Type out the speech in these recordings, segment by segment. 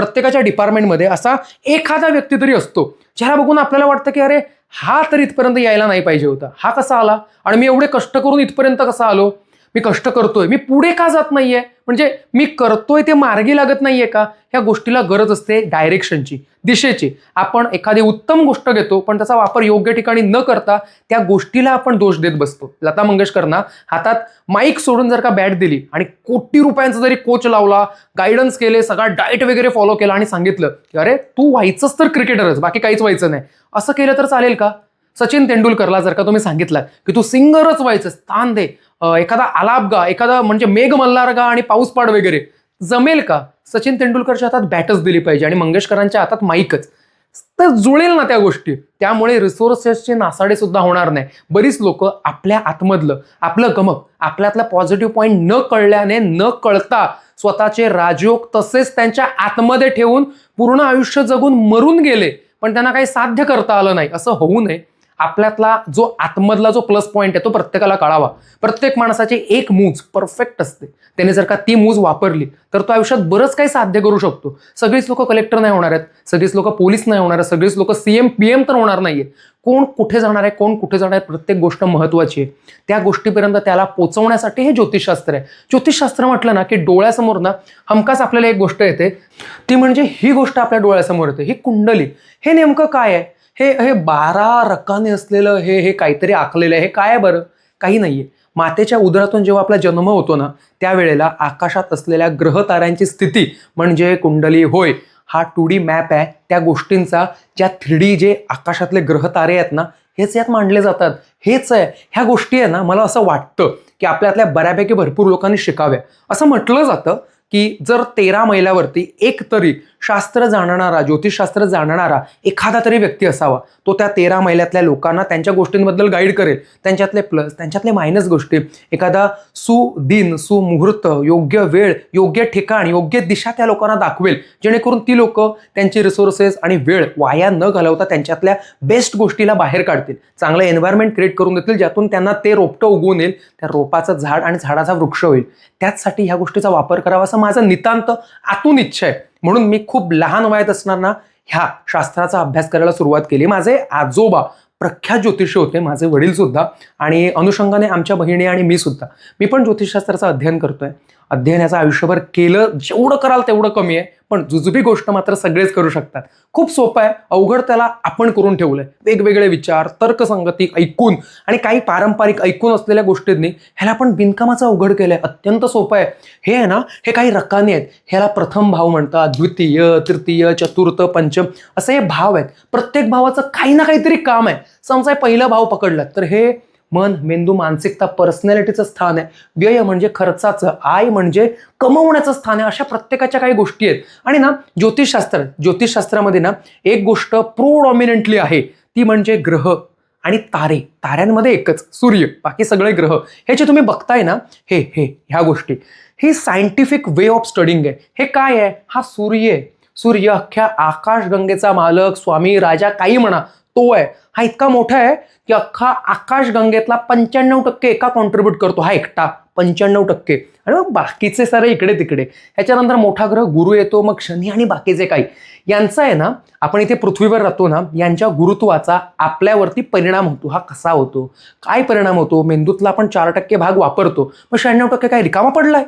प्रत्येकाच्या डिपार्टमेंटमध्ये असा एखादा व्यक्ती तरी असतो ज्याला बघून आपल्याला वाटतं की अरे हा तर इथपर्यंत यायला नाही पाहिजे होता. हा कसा आला? आणि मी एवढे कष्ट करून इथपर्यंत कसा आलो? मी कष्ट करतोय. मी पुढे का जात नाहीये? म्हणजे मी करतोय ते मार्गी लागत नाहीये का? ह्या गोष्टीला गरज असते डायरेक्शनची दिशेची. आपण एखादी उत्तम गोष्ट घेतो पण त्याचा वापर योग्य ठिकाणी न करता त्या गोष्टीला आपण दोष देत बसतो. लता मंगेशकरना हातात माईक सोडून जर का बॅट दिली आणि कोटी रुपयांचा जरी कोच लावला गायडन्स केले सगळा डाएट वगैरे फॉलो केला आणि सांगितलं की अरे तू व्हायचंच तर क्रिकेटरच बाकी काहीच व्हायचं नाही. असं केलं तर चालेल का? सचिन तेंडुलकरला जर का तुम्ही सांगितलं की तू सिंगरच व्हायचं स्थान दे एखादा आलाप गा एखादा म्हणजे मेघ मल्हार गा आणि पाऊस पाड वगैरे जमेल का? सचिन तेंडुलकरच्या हातात बॅटच दिली पाहिजे आणि मंगेशकरांच्या हातात माईकच तर जुळेल ना त्या गोष्टी. त्यामुळे रिसोर्सेसचे नासाडे सुद्धा होणार नाही. बरीच लोक आपल्या आतमधलं आपलं गमक आपल्यातला पॉझिटिव्ह पॉईंट न कळल्याने न कळता स्वतःचे राजयोग तसेच त्यांच्या आतमध्ये ठेवून पूर्ण आयुष्य जगून मरून गेले. पण त्यांना काही साध्य करता आलं नाही. असं होऊ नये. आपल्यातला जो आतमधला जो प्लस पॉईंट आहे तो प्रत्येकाला कळावा. प्रत्येक माणसाची एक मूज परफेक्ट असते. त्याने जर का ती मूज वापरली तर तो आयुष्यात बरंच काही साध्य करू शकतो. सगळीच लोक कलेक्टर नाही होणार आहेत. सगळीच लोक पोलीस नाही होणार आहेत. सगळीच लोक सीएम पीएम तर होणार नाहीये. कोण कुठे जाणार आहे कोण कुठे जाणार आहे प्रत्येक गोष्ट महत्वाची आहे. त्या गोष्टीपर्यंत त्याला पोचवण्यासाठी हे ज्योतिषशास्त्र आहे. ज्योतिषशास्त्र म्हटलं ना की डोळ्यासमोर ना हमखास आपल्याला एक गोष्ट येते. ती म्हणजे ही गोष्ट आपल्या डोळ्यासमोर येते. ही कुंडली. हे नेमकं काय आहे? हे हे बारा रकाने असलेलं हे हे काहीतरी आखलेलं आहे. हे काय बरं? काही नाहीये. मातेच्या उदरातून जेव्हा आपला जन्म होतो ना त्यावेळेला आकाशात असलेल्या ग्रहताऱ्यांची स्थिती म्हणजे कुंडली. होय हा टू डी मॅप आहे. त्या गोष्टींचा ज्या थ्री डी जे आकाशातले ग्रहतारे आहेत ना हेच यात मांडले जातात. हेच आहे. ह्या गोष्टी आहे ना मला असं वाटतं की आपल्यातल्या बऱ्यापैकी भरपूर लोकांनी शिकाव्या. असं म्हटलं जातं की जर तेरा मैलावरती एक तरी शास्त्र जाणणारा ज्योतिषशास्त्र जाणणारा एखादा तरी व्यक्ती असावा तो त्या तेरा मैलातल्या लोकांना त्यांच्या गोष्टींबद्दल गाईड करेल. त्यांच्यातले प्लस त्यांच्यातले मायनस गोष्टी. एखादा सुदिन सुमुहूर्त योग्य वेळ योग्य ठिकाण योग्य दिशा त्या लोकांना दाखवेल. जेणेकरून ती लोक त्यांची रिसोर्सेस आणि वेळ वाया न घालवता त्यांच्यातल्या बेस्ट गोष्टीला बाहेर काढतील. चांगलं एन्व्हायरमेंट क्रिएट करून देतील ज्यातून त्यांना ते रोपटं उगवून येईल. त्या रोपाचं झाड आणि झाडाचा वृक्ष होईल. त्याचसाठी ह्या गोष्टीचा वापर करावा असं माझं नितांत आतून इच्छा आहे. म्हणून मी खूप लहान वयात असताना ह्या शास्त्राचा अभ्यास करायला सुरुवात केली. माझे आजोबा प्रख्यात ज्योतिषी होते. माझे वडील सुद्धा आणि अनुषंगाने आमच्या बहिणी आणि मी सुद्धा. मी पण ज्योतिषशास्त्राचं अध्ययन करतोय. अध्ययन याचं आयुष्यभर केलं जेवढं कराल तेवढं कमी आहे. पण जुजबी गोष्ट मात्र सगळेच करू शकतात. खूप सोपं आहे. अवघड त्याला आपण करून ठेवलंय. वेगवेगळे विचार तर्कसंगती ऐकून आणि काही पारंपरिक ऐकून असलेल्या गोष्टींनी ह्याला आपण बिनकामाचं अवघड केलंय. अत्यंत सोपं आहे. हे आहे ना हे काही रकाने आहेत. ह्याला प्रथम भाव म्हणतात. द्वितीय तृतीय चतुर्थ पंचम असे हे भाव आहेत. प्रत्येक भावाचं काही ना काहीतरी काम आहे. समजा पहिला पहिलं भाव पकडला तर हे मन मेंदू मानसिकता पर्सनॅलिटीचं स्थान आहे. व्यय म्हणजे खर्चाचं आय म्हणजे कमवण्याचं स्थान आहे अशा प्रत्येकाच्या काही गोष्टी आहेत. आणि ना ज्योतिषशास्त्र ज्योतिषशास्त्रामध्ये ना एक गोष्ट प्रोडॉमिनंटली आहे. ती म्हणजे ग्रह आणि तारे. ताऱ्यांमध्ये एकच सूर्य. बाकी सगळे ग्रह. हे जे तुम्ही बघताय ना हे हे ह्या गोष्टी. ही सायंटिफिक वे ऑफ स्टडिंग आहे. हे काय आहे? हा सूर्य आहे. सूर्य अख्ख्या आकाशगंगेचा मालक स्वामी राजा काही म्हणा. तो आहे. हा इतका मोठा आहे की अख्खा आकाशगंगेतला पंच्याण्णव टक्के एका कॉन्ट्रीब्यूट करतो. हा एकटा पंच्याण्णव टक्के. आणि मग बाकीचे सारे इकडे तिकडे. ह्याच्यानंतर मोठा ग्रह गुरु येतो मग शनी आणि बाकीचे काही. यांचा आहे ना आपण इथे पृथ्वीवर राहतो ना यांच्या गुरुत्वाचा आपल्यावरती परिणाम होतो. हा कसा होतो? काय परिणाम होतो? मेंदूतला आपण चार टक्के भाग वापरतो. मग शहाण्णव टक्के काय? रिकामा पडलाय.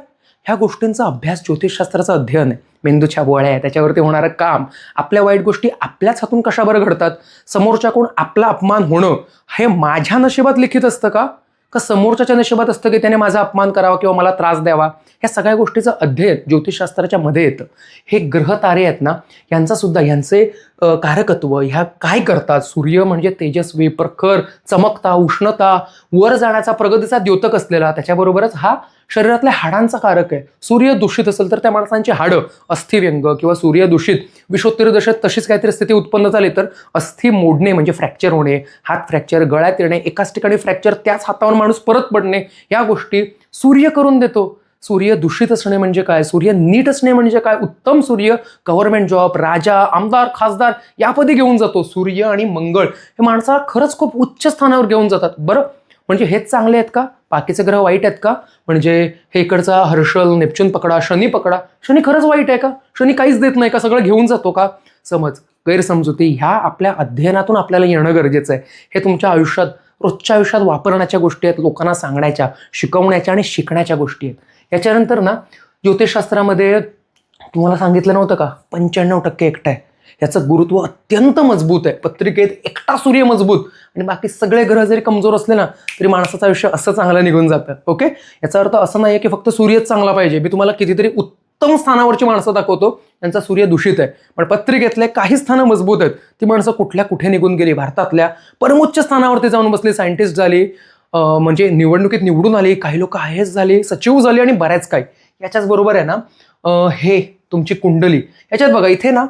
ह्या गोष्टींचा अभ्यास ज्योतिषशास्त्राचं अध्ययन आहे. मेंदूच्या वळ्या त्याच्यावरती होणारं काम. आपल्या वाईट गोष्टी आपल्याच हातून कशा बरं घडतात समोरच्याकडून आपला अपमान होणं हे माझ्या नशिबात लिखित असतं का? का समोरच्याच्या नशिबात असतं की त्याने माझा अपमान करावा किंवा मला त्रास द्यावा? या सगळ्या गोष्टीचं अध्ययन ज्योतिषशास्त्राच्या मध्ये येतं. हे ग्रह तारे आहेत ना यांचा सुद्धा यांचे कारकत्व ह्या काय करतात? सूर्य म्हणजे तेजस्वी प्रखर चमकता उष्णता वर जाण्याचा प्रगतीचा द्योतक असलेला त्याच्याबरोबरच हा शरीरातल्या हाडांचा कारक आहे. सूर्य दूषित असेल तर त्या माणसांची हाडं अस्थिव्यंग किंवा सूर्य दूषित विषोत्तर तशीच काहीतरी स्थिती उत्पन्न झाली तर अस्थि मोडणे म्हणजे फ्रॅक्चर होणे हात फ्रॅक्चर गळ्यात येणे एकाच ठिकाणी फ्रॅक्चर त्याच हातावर माणूस परत पडणे या गोष्टी सूर्य करून देतो. सूर्य दूषित असणे म्हणजे काय? सूर्य नीट असणे म्हणजे काय? उत्तम सूर्य गव्हर्नमेंट जॉब राजा आमदार खासदार यापदी घेऊन जातो. सूर्य आणि मंगळ हे माणसाला खरंच खूप उच्च स्थानावर घेऊन जातात. बरं? म्हणजे हेच चांगले आहेत का? बाकीचे ग्रह वाईट आहेत का? म्हणजे हे इकडचा हर्षल नेपच्यून पकडा शनी पकडा. शनी खरंच वाईट आहे का? शनी काहीच देत नाही का? सगळं घेऊन जातो का? समज गैरसमजुती ह्या आपल्या अध्ययनातून आपल्याला येणं गरजेचं आहे. हे तुमच्या आयुष्यात रोजच्या आयुष्यात वापरण्याच्या गोष्टी आहेत लोकांना सांगण्याच्या शिकवण्याच्या आणि शिकण्याच्या गोष्टी आहेत. याच्यानंतर ना ज्योतिषशास्त्रामध्ये तुम्हाला सांगितलं नव्हतं का? पंच्याण्णव टक्के एकटा आहे. याचं गुरुत्व अत्यंत मजबूत आहे. पत्रिकेत एकटा सूर्य मजबूत. आणि बाकी सगळे ग्रह जरी कमजोर असले ना तरी माणसाचं आयुष्य असं चांगलं निघून जातं. ओके याचा अर्थ असं नाही आहे की फक्त सूर्यच चांगला पाहिजे. मी तुम्हाला कितीतरी उत्तम स्थानावरची माणसं दाखवतो त्यांचा सूर्य दूषित आहे. पण पत्रिकेतले काही स्थानं मजबूत आहेत. ती माणसं कुठल्या कुठे निघून गेली? भारतातल्या परमोच्च स्थानावरती जाऊन बसली सायंटिस्ट झाली म्हणजे निवडणुकीत निवडून आले काही लोक आय एस सचिव झाले आणि बऱ्याच काही. याच्याच बरोबर आहे ना हे तुमची कुंडली. याच्यात बघा इथे ना